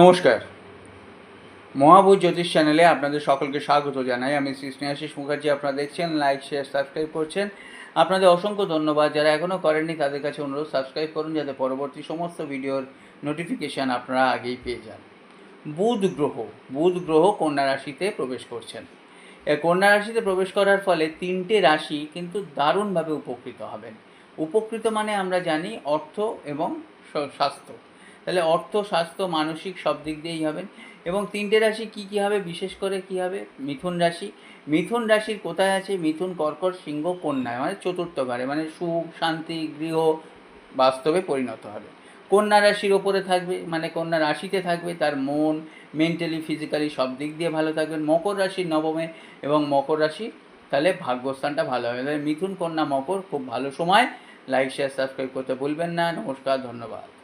নমস্কার। মহাভূত জ্যোতিষ চ্যানেলে আপনাদের সকলকে স্বাগত জানাই। আমি শ্রী স্নেহাশিস মুখার্জি, আপনারা দেখছেন লাইক শেয়ার সাবস্ক্রাইব করছেন। আপনাদের অসংখ্য ধন্যবাদ। যারা এখনও করেননি, তাদের কাছে অনুরোধ সাবস্ক্রাইব করুন যাতে পরবর্তী সমস্ত ভিডিওর নোটিফিকেশান আপনারা আগেই পেয়ে যান। বুধ গ্রহ বুধ গ্রহ কন্যা রাশিতে প্রবেশ করছেন। কন্যা রাশিতে প্রবেশ করার ফলে তিনটে রাশি কিন্তু দারুণভাবে উপকৃত হবেন। উপকৃত মানে আমরা জানি অর্থ এবং স্বাস্থ্য। তাহলে অর্থ, স্বাস্থ্য, মানসিক সব দিক দিয়েই হবেন এবং তিনটে রাশি কি কি হবে? বিশেষ করে কি হবে? মিথুন রাশি। মিথুন রাশির কোথায় আছে? মিথুন, কর্কট, সিংহ কন্যায় মানে চতুর্থ ঘরে মানে সুখ, শান্তি, গৃহ বাস্তবে পরিণত হবে। কন্যা রাশির ওপরে থাকবে মানে কন্যা রাশিতে থাকবে, তার মন মেন্টালি ফিজিক্যালি সব দিক দিয়ে ভালো থাকবেন মকর রাশির নবমে এবং মকর রাশি, তাহলে ভাগ্যস্থানটা ভালো হবে। তাহলে মিথুন, কন্যা, মকর, খুব ভালো সময়। লাইক শেয়ার সাবস্ক্রাইব করতে ভুলবেন না। নমস্কার, ধন্যবাদ।